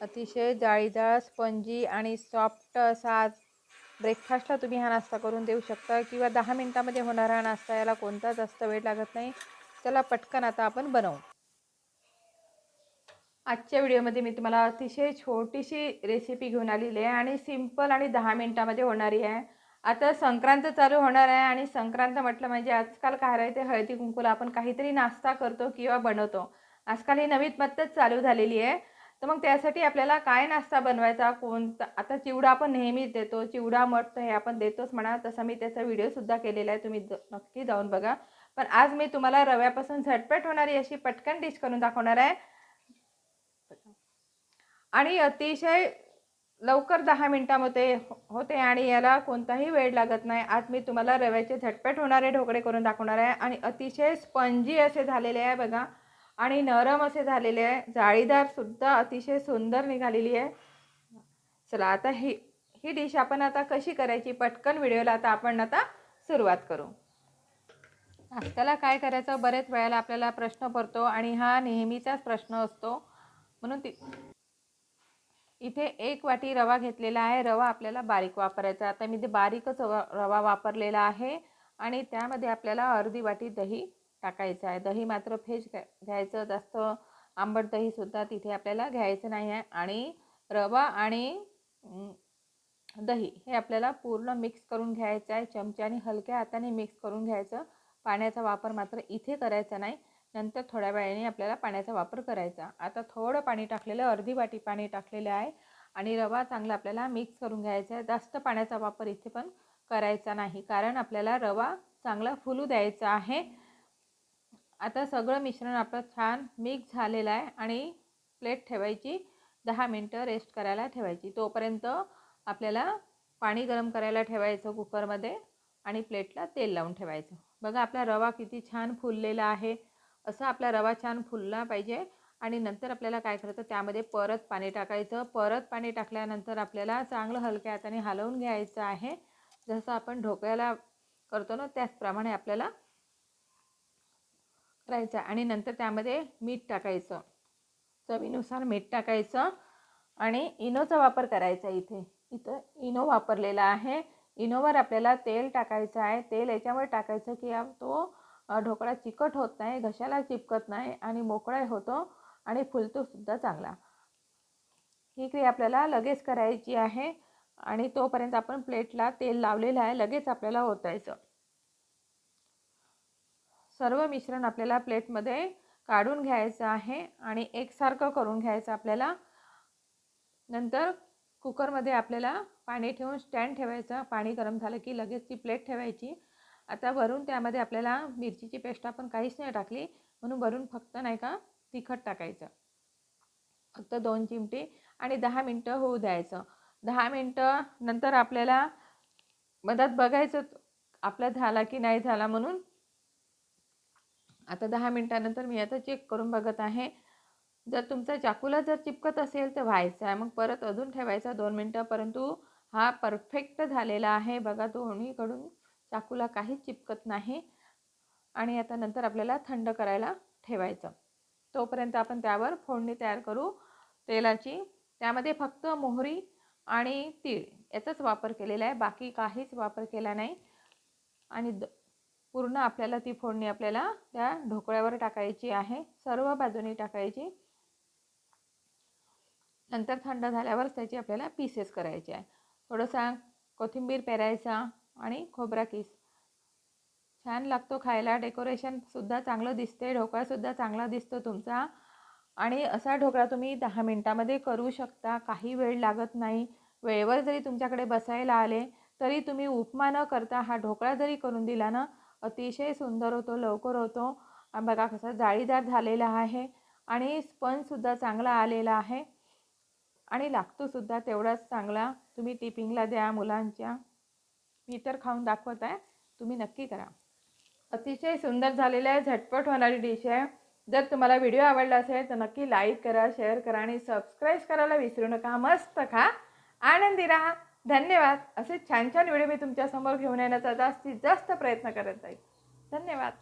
अतिशय जाळीदार स्पंजी आणि सॉफ्ट असा आज ब्रेकफास्टला तुम्ही हा नाश्ता करून देऊ शकता किंवा दहा मिनटामध्ये होणारा हा नाश्ता याला कोणता जास्त वेळ लागत नाही. चला पटकन आता आपण बनवू. आजच्या व्हिडिओमध्ये मी तुम्हाला अतिशय छोटीशी रेसिपी घेऊन आलेली आहे आणि सिंपल आणि दहा मिनटामध्ये होणारी आहे. आता संक्रांत चालू होणार आहे आणि संक्रांत म्हटलं म्हणजे आजकाल काय राहते हळदी कुंकूला आपण काहीतरी नाश्ता करतो किंवा बनवतो. आजकाल ही नवीन पद्धत चालू झालेली आहे. तर मग त्यासाठी आपल्याला काय नाश्ता बनवायचा? कोणता आता चिवडा आपण नेहमीच देतो चिवडा मठ हे आपण देतोच म्हणा तसा मी त्याचा व्हिडिओसुद्धा केलेला आहे तुम्ही नक्की जाऊन बघा. पण आज मी तुम्हाला रव्यापासून झटपट होणारी अशी पटकन डिश करून दाखवणार आहे. आणि अतिशय लवकर दहा मिनटामध्ये होते आणि याला कोणताही वेळ लागत नाही. आज मी तुम्हाला रव्याचे झटपट होणारे ढोकळे करून दाखवणार आहे आणि अतिशय स्पंजी असे झालेले आहे बघा. आणि नरम असे झालेले आहे. जाळीदारसुद्धा अतिशय सुंदर निघालेली आहे. चला आता ही ही डिश आपण आता कशी करायची? पटकन व्हिडिओला आता आपण आता सुरुवात करू. नाश्त्याला काय करायचं? बरेच वेळेला आपल्याला प्रश्न पडतो आणि हा नेहमीचाच प्रश्न असतो. म्हणून ती इथे एक वाटी रवा घेतलेला आहे. रवा आपल्याला बारीक वापरायचा आता मी ते बारीकच रवा वापरलेला आहे. आणि त्यामध्ये आपल्याला अर्धी वाटी दही टाकायचं आहे. दही मात्र फ्रेश घ्यायचं. जास्त आंबट दहीसुद्धा तिथे आपल्याला घ्यायचं नाही आहे. आणि रवा आणि दही हे आपल्याला पूर्ण मिक्स करून घ्यायचं आहे. चमच्याने हलक्या हाताने मिक्स करून घ्यायचं. पाण्याचा वापर मात्र इथे करायचा नाही. नंतर थोड्या वेळाने आपल्याला पाण्याचा वापर करायचा. आता थोडं पाणी टाकलेलं अर्धी वाटी पाणी टाकलेलं आहे. आणि रवा चांगला आपल्याला मिक्स करून घ्यायचा आहे. जास्त पाण्याचा वापर इथे पण करायचा नाही. कारण आपल्याला रवा चांगला फुलू द्यायचा आहे. आता सगळं मिश्रण आपलं छान मिक्स झालेलं आहे आणि प्लेट ठेवायची. दहा मिनटं रेस्ट करायला ठेवायची. तोपर्यंत आपल्याला पाणी गरम करायला ठेवायचं कुकरमध्ये आणि प्लेटला तेल लावून ठेवायचं. बघा आपला रवा किती छान फुललेला आहे. असं आपला रवा छान फुलला पाहिजे आणि नंतर आपल्याला काय करायचं त्यामध्ये परत पाणी टाकायचं. परत पाणी टाकल्यानंतर आपल्याला चांगलं हलक्या हाताने हलवून घ्यायचं आहे. जसं आपण ढोकळ्याला करतो ना त्याचप्रमाणे आपल्याला करायचं आणि नंतर त्यामध्ये मीठ टाकायचं. चवीनुसार मीठ टाकायचं आणि इनोचा वापर करायचा इथे. इथं इनो वापरलेला आहे. इनोवर आपल्याला तेल टाकायचं आहे. तेल याच्यामुळे टाकायचं की तो ढोकळा चिकट होत नाही घशाला चिपकत नाही आणि मोकळा होतो आणि फुलतोसुद्धा चांगला. ही क्रिया आपल्याला लगेच करायची आहे आणि तोपर्यंत आपण प्लेटला तेल लावलेलं आहे लगेच आपल्याला ओतायचं. सर्व मिश्रण आपल्याला प्लेटमध्ये काढून घ्यायचं आहे आणि एकसारखं करून घ्यायचं आपल्याला. नंतर कुकरमध्ये आपल्याला पाणी ठेवून स्टँड ठेवायचं. पाणी गरम झालं की लगेच ती प्लेट ठेवायची. आता वरून त्यामध्ये आपल्याला मिरचीची पेस्ट आपण काहीच नाही टाकली. म्हणून वरून फक्त नाही का तिखट टाकायचं. फक्त दोन चिमटे आणि दहा मिनटं होऊ द्यायचं. दहा मिनटं नंतर आपल्याला मधात बघायचं आपला झाला की नाही झाला म्हणून आता दहा मिनटानंतर मी आता चेक करून बघत आहे. जर तुमचा चाकूला जर चिपकत असेल तर व्हायचं. आहे मग परत अजून ठेवायचा दोन मिनटं. परंतु हा परफेक्ट झालेला आहे. बघा दोन्हीकडून चाकूला काहीच चिपकत नाही. आणि आता नंतर आपल्याला थंड करायला ठेवायचं. तोपर्यंत आपण त्यावर फोडणी तयार करू. तेलाची. त्यामध्ये फक्त मोहरी आणि तीळ याचाच वापर केलेला आहे. बाकी काहीच वापर केला नाही. आणि द पूर्ण आपल्याला ती फोडणी आपल्याला त्या ढोकळ्यावर टाकायची आहे. सर्व बाजूनी टाकायची. नंतर थंड झाल्यावर त्याची आपल्याला पीसेस करायचे आहे. थोडंसा कोथिंबीर पेरायचा आणि खोबरा किस. छान लागतो खायला. डेकोरेशनसुद्धा चांगलं दिसते. ढोकळासुद्धा चांगला दिसतो तुमचा. आणि असा ढोकळा तुम्ही दहा मिनटामध्ये करू शकता. काही वेळ लागत नाही. वेळेवर जरी तुमच्याकडे बसायला आले तरी तुम्ही उपमा न करता हा ढोकळा जरी करून दिला ना अतिशय सुंदर होतो लवकर होतो. बघा कसा जाळीदार झालेला आहे आणि स्पंजसुद्धा चांगला आलेला आहे. आणि लागतोसुद्धा तेवढाच चांगला. तुम्ही टिपिंगला द्या मुलांच्या. मी तर खाऊन दाखवत आहे. तुम्ही नक्की करा. अतिशय सुंदर झालेलं आहे झटपट होणारी डिश आहे. जर तुम्हाला व्हिडिओ आवडला असेल तर नक्की लाईक करा शेअर करा आणि सबस्क्राईब करायला विसरू नका. मस्त खा. आनंदी राहा. धन्यवाद. असे छान छान व्हिडिओ मी तुमच्यासमोर घेऊन येण्याचा जास्तीत जास्त प्रयत्न करत जाईल धन्यवाद.